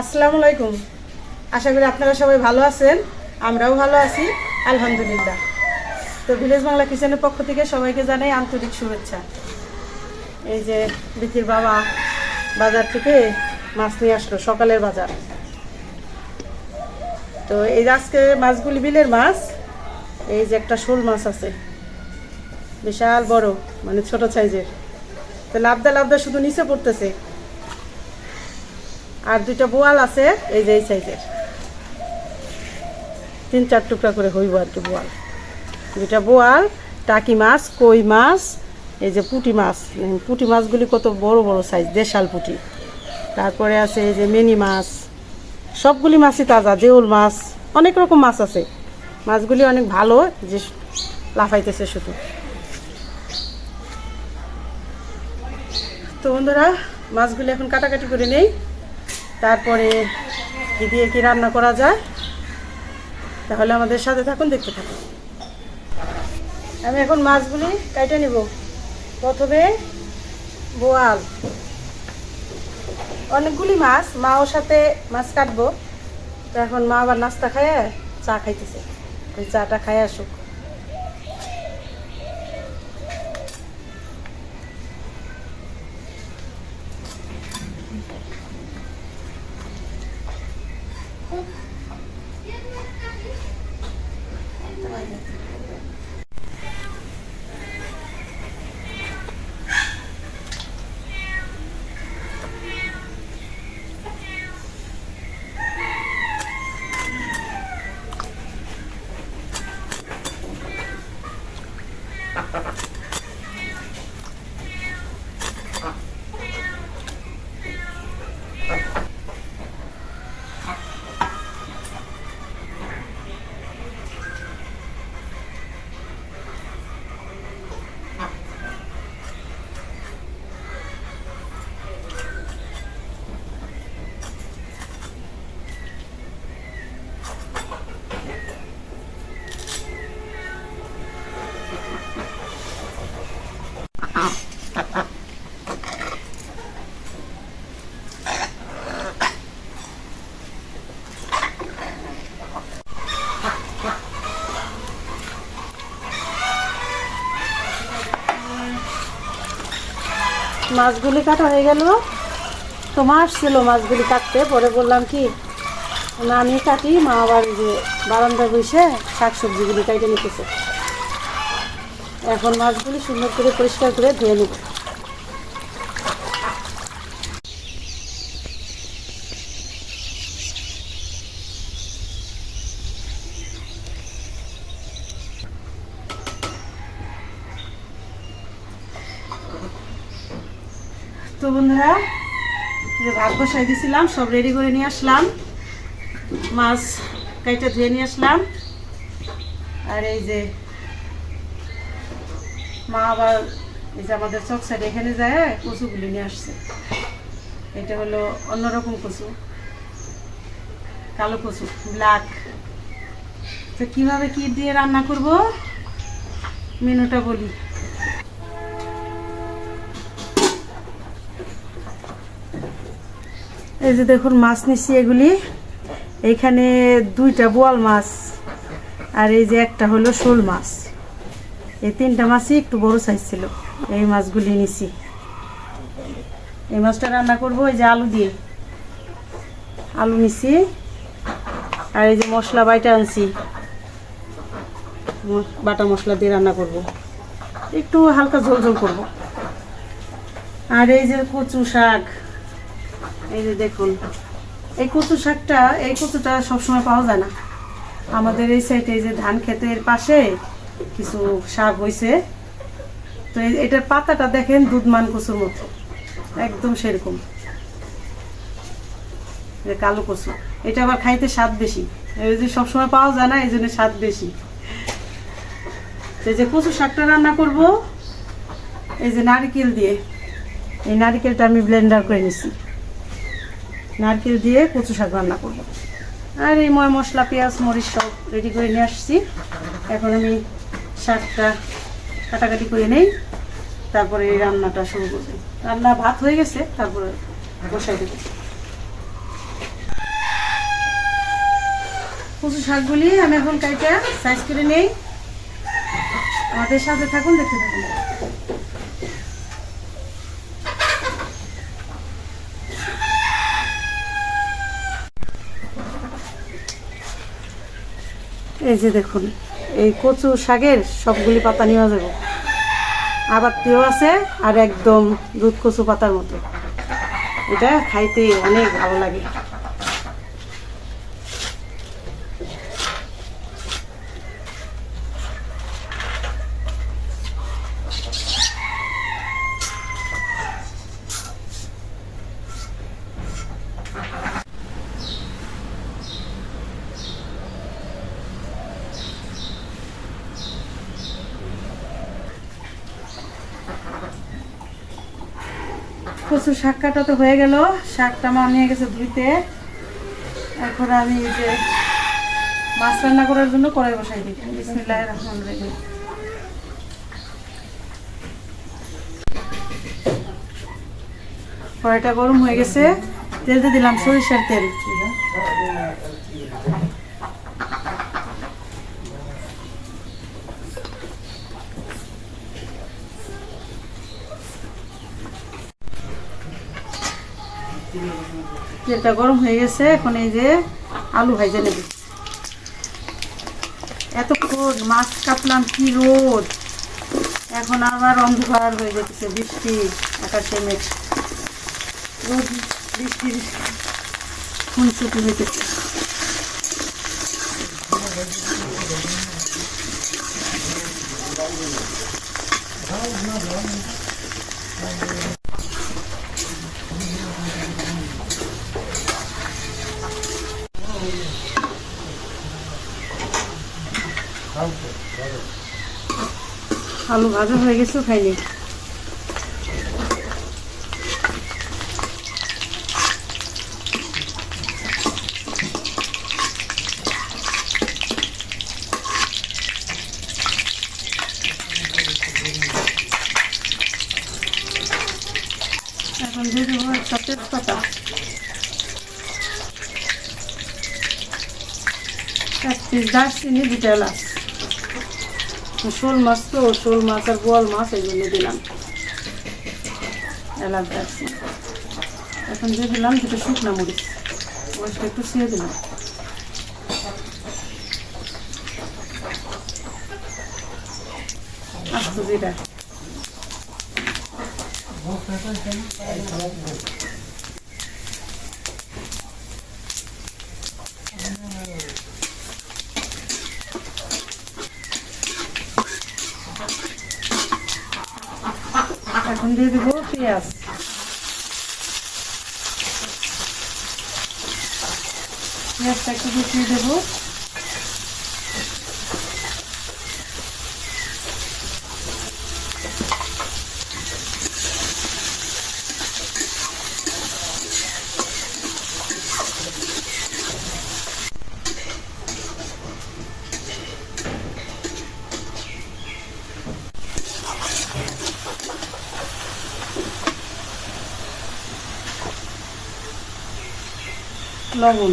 আসসালামু আলাইকুম। আশা করি আপনারা সবাই ভালো আছেন, আমরাও ভালো আছি, আলহামদুলিল্লাহ। তো ভিলেজ বাংলা কিচেনের পক্ষ থেকে সবাইকে জানাই আন্তরিক শুভেচ্ছা। এই যে বিকির বাবা বাজার থেকে মাছ নিয়ে আসলো, সকালের বাজার। তো এই আজকে মাছগুলি বিলের মাছ, এই যে একটা শোল মাছ আছে। বিশাল বড় মানে ছোট সাইজের। তো লাভদা লাভদা শুধু নিচে পড়তেছে। আর দুইটা বোয়াল আছে, এই যে এই সাইজের। তিন চার টুকরা করে হইব আর কি বোয়াল। দুইটা বোয়াল, টাকি মাছ, কই মাছ, এই যে পুঁটি মাছ। পুঁটি মাছগুলি কত বড় বড় সাইজ দেশাল পুঁটি। তারপরে আছে এই যে মিনি মাছ। সবগুলি মাছই তাজা, দেউল মাছ, অনেক রকম মাছ আছে। মাছগুলি অনেক ভালো, যে লাফাইতেছে শুধু। তো বন্ধুরা, মাছগুলি এখন কাটাকাটি করে নেই। তারপরে কি দিয়ে কি রান্না করা যায়, তাহলে আমাদের সাথে থাকুন, দেখতে থাকুন। আমি এখন মাছগুলি কাটে নিব। প্রথমে বোয়াল। অনেকগুলি মাছ মা ওর সাথে মাছ কাটবো। তো এখন মা আবার নাস্তা খায় চা খাইতেছে। ওই চাটা খায় আসুক। あったかいです。মাছগুলি কাটা হয়ে গেল। তো মা আসছিল মাছগুলি কাটতে, পরে বললাম কি, না, আমি কাটি, মা আবার যে বারান্দা বসে শাক সবজিগুলি কাটে নিতেছে। এখন মাছগুলি সুন্দর করে পরিষ্কার করে ধুয়ে নেব। তো বন্ধুরা, যে ভাত বসাই দিয়েছিলাম সব রেডি করে নিয়ে আসলাম। মাছ কাইটা ধুয়ে নিয়ে আসলাম। আর এই যে মা আবার এই যে আমাদের চক সাইড এখানে যায় কচুগুলি নিয়ে আসছে। এটা হলো অন্যরকম কচু, কালো কচু ব্ল্যাক তো কীভাবে কি দিয়ে রান্না করব? মেনুটা বলি। এই যে দেখুন, মাছ নিচ্ছি এগুলি। এইখানে দুইটা বোয়াল মাছ আর এই যে একটা হলো শোল মাছ। এই তিনটা মাছই একটু বড় সাইজ ছিল, এই মাছগুলি নিছি। এই মাছটা রান্না করব, এই যে আলু দিয়ে। আলু নিছি আর এই যে মশলা বাইটা আনছি। বাটা মশলা দিয়ে রান্না করব। একটু হালকা ঝোল ঝোল করব। আর এই যে কচু শাক। এই যে দেখুন, এই কচু শাকটা, এই কচুটা সবসময় পাওয়া যায় না। আমাদের এই সাইডে এই যে ধান ক্ষেতের পাশে কিছু শাক হয়েছে তো এটার পাতাটা দেখেন দুধমান কচুর মতো, একদম সেরকম। কালো কচু, এটা আবার খাইতে স্বাদ বেশি। এই যে সবসময় পাওয়া যায় না, এই জন্য স্বাদ বেশি। তো যে কচু শাকটা রান্না করব, এই যে নারকেল দিয়ে। এই নারকেলটা আমি ব্লেন্ডার করে নিছি। নারকেল দিয়ে কচু শাক রান্না করব। আর এই ময় মশলা, পেঁয়াজ, মরিচ সব রেডি করে নিয়ে আসছি। এখন আমি শাকটা কাটাকাটি করে নেই। তারপরে এই রান্নাটা শুরু করব। রান্না ভাত হয়ে গেছে, তারপরে বসাই দেবো। কচু শাকগুলি আমি এখন কাইটা সাইজ করে নেই। আমাদের সাথে থাকুন, দেখতে থাকুন। এই যে দেখুন, এই কচু শাকের সবগুলি পাতা নেওয়া যাবে। আবার তেও আছে আর একদম দুধ কচু পাতার মতো। এটা খাইতে অনেক ভালো লাগে। কচু শাক কাটা তো হয়ে গেল। শাকটা আমার নিয়ে গেছে ধুইতে। এখন আমি যে মাছ রান্না করার জন্য কড়াই বসাই দিই। বিসমিল্লাহ রহমান রহিম। কড়াইটা গরম হয়ে গেছে। তেলতে দিলাম সরিষার তেল। তেলটা গরম হয়ে গেছে, এখন এই যে আলু ভাইজে নেবে। এতক্ষণ মাছ কাটলাম কি রোদ। এখন আবার অন্ধকার হয়ে যেতেছে বৃষ্টি, আকাশে মেঘ। রোদ বৃষ্টি। খুনসুটি হইতেছে। আলু ভাজা হয়ে গেছে, খাইনি। এখন দিয়ে দেবো একটা তেজপাতা। এক পিস দারচিনি দুটা এলাচ। শোল মাছ তো, শোল মাছ আর বোয়াল মাছ জন্য দিলাম। এখন দিয়ে দিলাম দুটো শুকনো মরিচ। মরিচটা একটু ছিঁড়ে দিলাম। আস্ত জিরা এখন দিয়ে দেবো পেঁয়াজ পেঁয়াজটা একটু গুছিয়ে দেবো লবণ।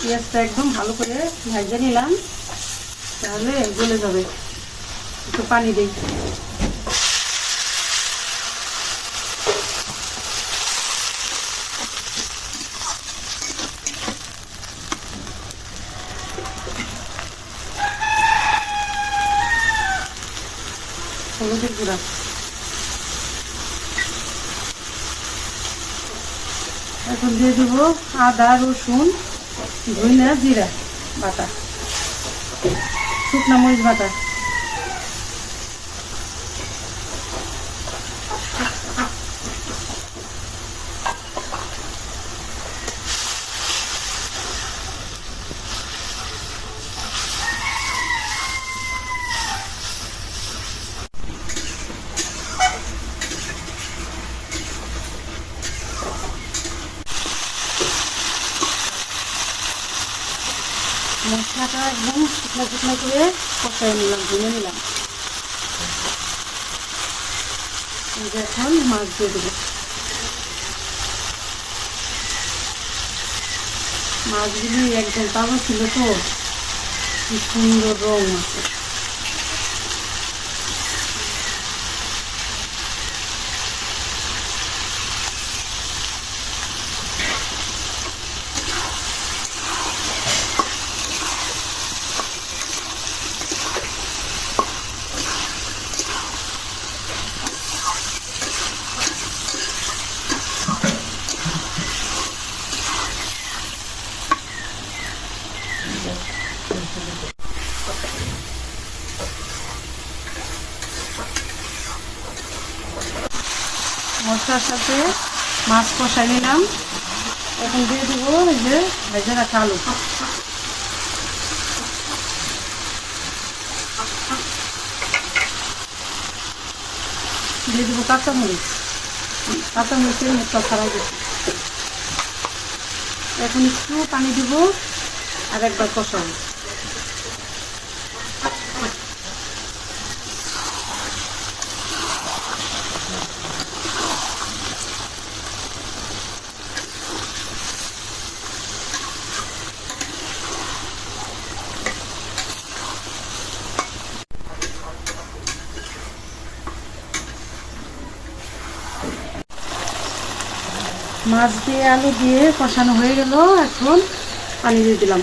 পেঁয়াজটা একদম ভালো করে ভেজে নিলাম তাহলে গলে যাবে। একটু পানি দিই। হলুদের গুঁড়া এখন দিয়ে দেবো আদা রসুন ধইনা জিরা বাটা। শুকনা মরিচ বাটা মশলাটা একদম শুকনো শুকনো করে কষাই নিলাম ভুলে নিলাম। এখন মাছ দিয়ে দেবো। মাছগুলি একদম তাজা ছিল তো, কি সুন্দর রং আছে। মশলার সাথে মাছ কষাই নিলাম। এখন দিয়ে দেবো এই যে ভেজে রাখা আলু। দিয়ে দেবো কাঁচামরিচ। কাঁচামরিচের মুখটা ছাড়াই দিচ্ছি এখন একটু পানি দিব আর একবার কষাবো। মাছ দিয়ে আলু দিয়ে কষানো হয়ে গেল এখন পানি দিয়ে দিলাম।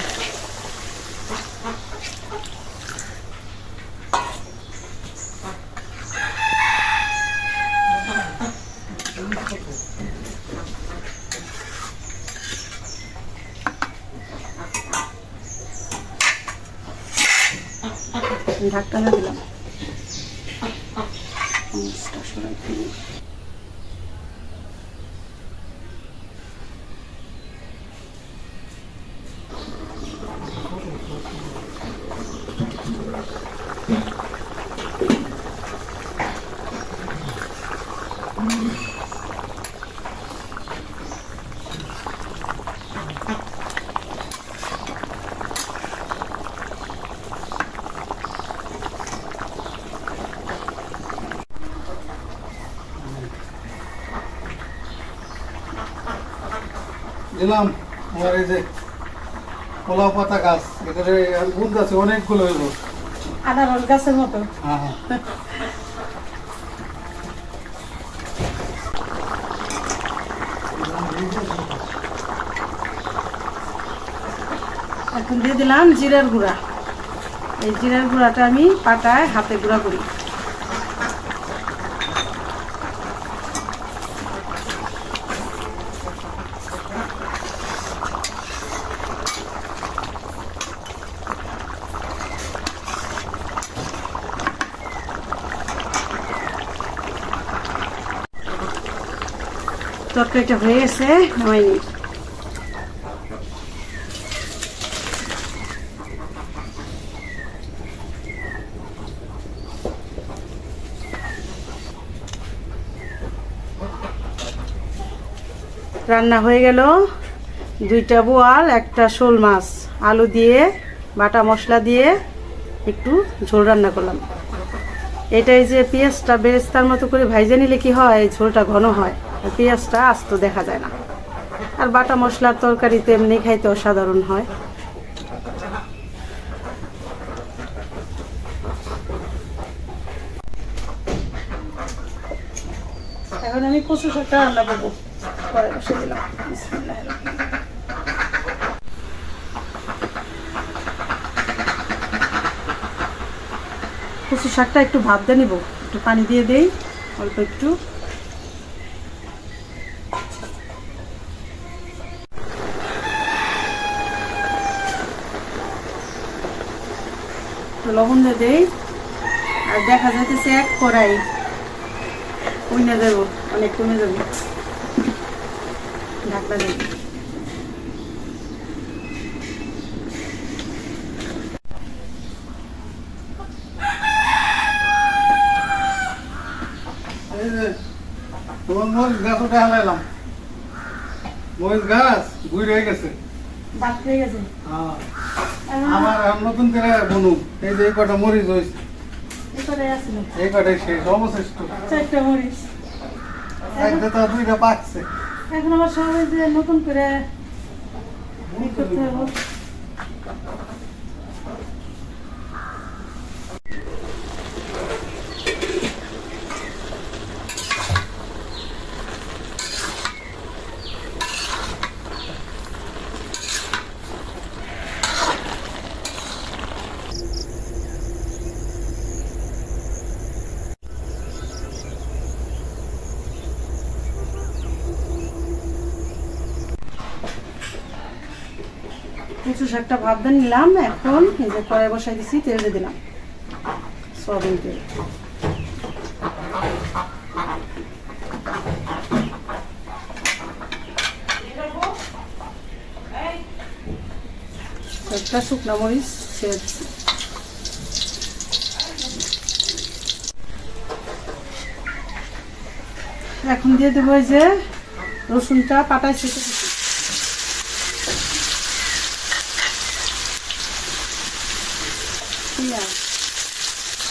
দিলাম মাছটা সরাই দিই। দিলাম আমার এই যে কলা পাতা গাছ এখানে গুণ আছে অনেকগুলো হইল। আনারস গাছের মতো। হ্যাঁ হ্যাঁ এখন দিয়ে দিলাম জিরার গুঁড়া। এই জিরার গুঁড়াটা আমি পাটায় হাতে গুঁড়া করি। তরকারিটা হয়ে গেছে নামাইনি রান্না হয়ে গেল। দুইটা বোয়াল, একটা শোল মাছ, আলু দিয়ে, বাটা মশলা দিয়ে একটু ঝোল রান্না করলাম। এটাই যে পেঁয়াজটা বেরেস্তার মতো করে ভাইজে নিলে কি হয় ঝোলটা ঘন হয়। আর পেঁয়াজটা আস্ত দেখা যায় না। আর বাটা মশলার তরকারিতে এমনি খাইতে অসাধারণ হয়। এখন আমি কচু শাকটা রান্না করব। পরে বসে দিলাম। কচু শাকটা একটু ভাত দিয়ে নিব। একটু পানি দিয়ে দেই, অল্প একটু। একটু লবণ দিয়ে দেই। আর দেখা যাইতেছে এক কড়াই। কমে যাব অনেক কমে যাব। ঢাকনা তোমার মরিচ গাছ ওটা হালাইলাম মরিচ গাছ বুড়ি হয়ে গেছে। আমার নতুন করে বনুক এই যে এই কটা মরিচ হয়েছে। এই কটাই শেষ অবশিষ্ট চারটা মরিচ। তো দুইটা পাকছে। এখন আবার সবাই যে নতুন করে করতে হবে। কচু শাকটা ভাত দিয়ে নিলাম, এখন এই যে কড়াই বসাই দিছি, তেল দিয়ে দিলাম। সয়াবিন তেল। একটা শুকনো মরিচ ছেড়ে দিচ্ছি এখন দিয়ে দেবো যে রসুনটা পাটায় ছেঁচে দিচ্ছি। পেঁয়াজ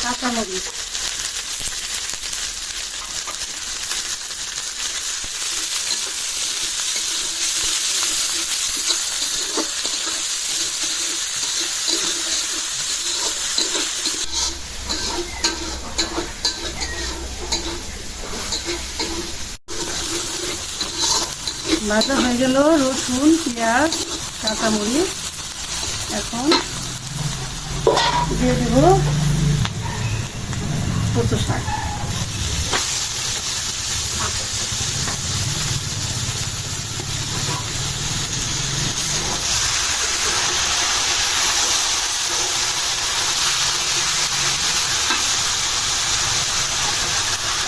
কাঁচামরিচ ভাজা হয়ে গেল রসুন পেঁয়াজ কাঁচামরিচ এখন দিয়ে দেব কচু শাক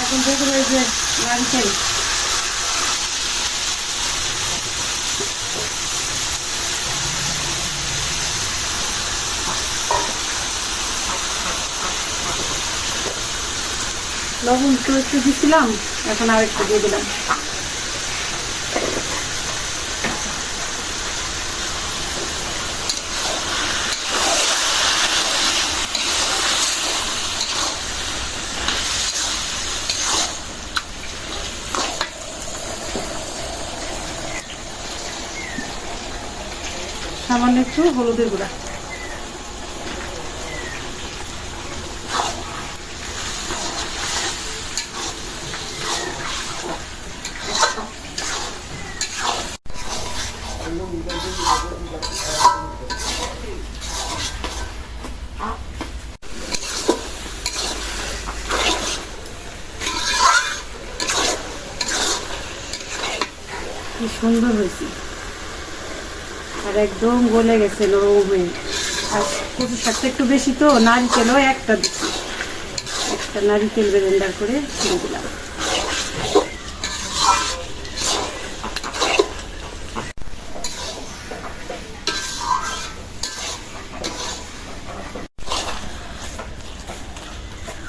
এখন দেখব এই যে নারকেল লবণ তো একটু দিছিলাম এখন আর একটু দিয়ে দিলাম। সামান্য একটু হলুদের গুঁড়া কি সুন্দর হয়েছে আর একদম গলে গেছে নরম হয়ে আর কচু শাকটা একটু বেশি তো, নারিকেলও একটা দিচ্ছি একটা নারিকেল বেরেন্ডার করে দিয়ে দিলাম।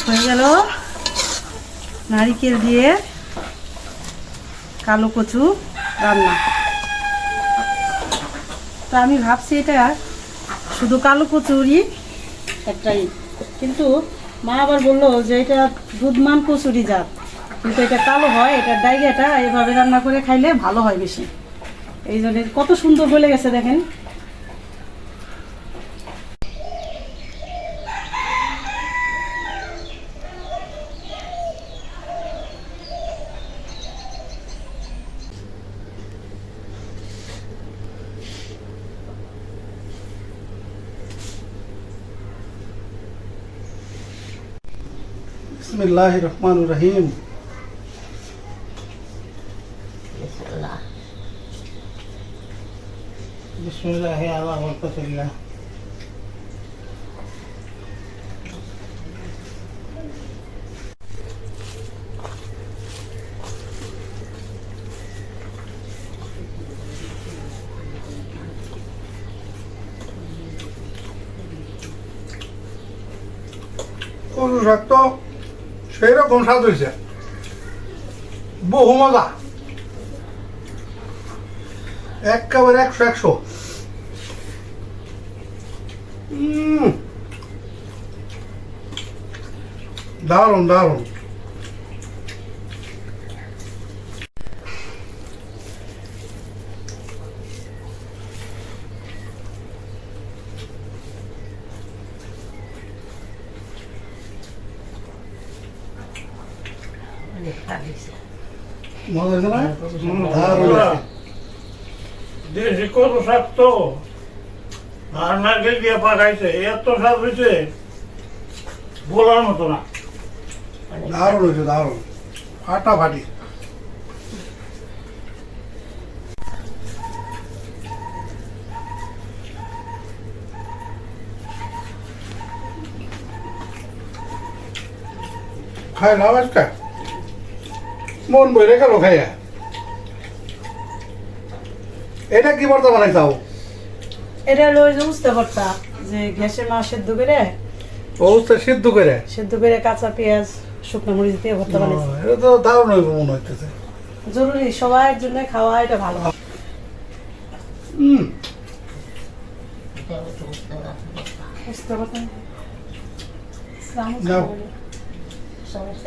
হয়ে গেল নারিকেল দিয়ে কালো কচু রান্না। তো আমি ভাবছি এটা শুধু কালো কচুরি একটাই। কিন্তু মা আবার বলল যে এটা দুধমান কচুরি জাত। কিন্তু এটা কালো হয়, এটা ডাইরিয়াটা এভাবে রান্না করে খাইলে ভালো হয় বেশি। এই জন্য কত সুন্দর বলে গেছে দেখেন। বিসমিল্লাহ রহমান রহিম বিসমিল্লাহ আলা বরকতুল্লাহ কচু শাক তো সেই রকম স্বাদ হয়েছে। বহু মজা। একেবারে একশো একশো। দারুণ দারুণ। মজা হয়েছে না? হুম, দারুণ পুরা হয়েছে। দেশি কত শাক তো আর নারকেল দিয়ে পাকাইছে এত স্বাদ হয়েছে বলার মতো না। দারুণ হয়েছে দারুণ। ফাটাফাটি। খাই না আজকে? মন বইরে গেল খাইয়া। এটা কি বর্তা বানাইছাও? এটা হলো ওই যে উস্তে ভর্তা যে গ্যাসের মাছ সেদ্ধ করে অবস্থা সিদ্ধ করে? সেদ্ধ করে কাঁচা পেঁয়াজ শুকনো মরিচ দিয়ে ভর্তা বানিয়েছি এটা তো দারুণ হইব মনে হইতেছে। জরুরি সবার জন্য খাওয়া এটা ভালো। হুম উস্তে ভর্তা।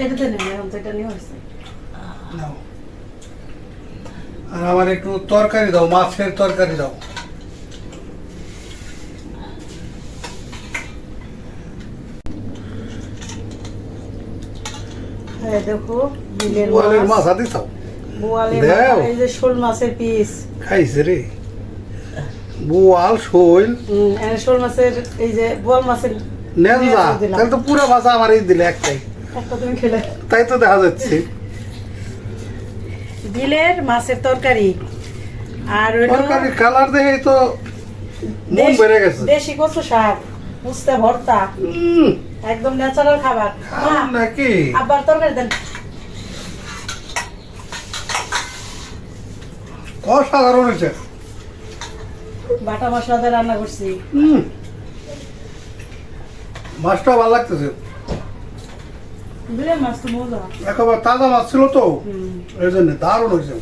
এটাতে নেই এখন তো এটা নিয়ে হয়েছে। নাও। আর আমার একটু তরকারি দাও মাছের তরকারি দাও। দেখো বিলের মাছ। মাছ হাতে খাও বোয়ালের দেও। মাছ, এই যে শোল মাছের পিস। খাইছে রে। বোয়াল শৈল। শোল মাছের এই যে বোয়াল মাছের তাহলে তো পুরো ভাষা আমার এই দিলে একটাই। একটা তুমি খেলে। তাই তো দেখা যাচ্ছে। বিলের মাছের তরকারি। আর হইল তরকারি কালার দেখে তো মন বেড়ে গেছে। দেশি কচু শাক উস্তে ভর্তা একদম ন্যাচারাল খাবার। নাকি? আব্বার তরকারি দেন। অসাধারণ হয়েছে। বাটা মশলা দিয়ে রান্না করছি। মাছটা ভালো লাগতেছে। একেবারে তাজা মাছ ছিল তো। এই জন্য দারুণ হয়েছে।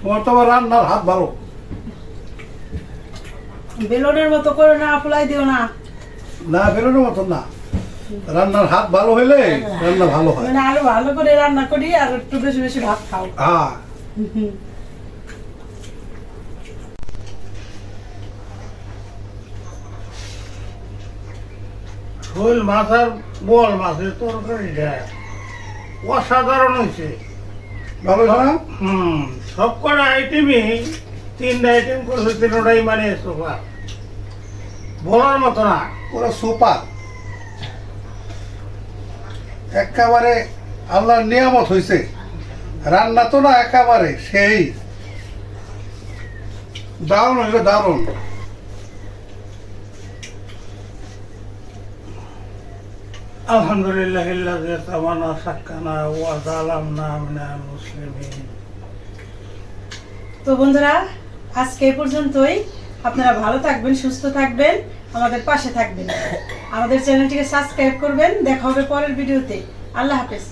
তোমার তো রান্নার হাত ভালো। বেলনের মতো করে না ফুলাই দিও না। না বেরোনোর মতন না। রান্নার হাত ভালো হইলে রান্না ভালো হয়। মানে আরও ভালো করে রান্না করি আর একটু বেশি বেশি ভাত খাও। হ্যাঁ। শোল মাছ আর বল মাছের তরকারিটা অসাধারণ হয়েছে। ভালো হুম সব কটা আইটেমই তিনটা আইটেম করছে তিনটাই মানে সোফা বলার মতো না। পুরো সুপার। একেবারে আল্লাহর নিয়ামত হয়েছে রান্না তো না একেবারে সেই। দারুণ হয়েছে দারুণ। আলহামদুলিল্লাহ لله الذي সাক্কানা ওয়া وظلمنا من المسلمين তো বন্ধুরা, আজকে এই পর্যন্তই। আপনারা ভালো থাকবেন, সুস্থ থাকবেন, আমাদের পাশে থাকবেন। আমাদের চ্যানেলটিকে সাবস্ক্রাইব করবেন। দেখা হবে পরের ভিডিওতে। আল্লাহ হাফেজ।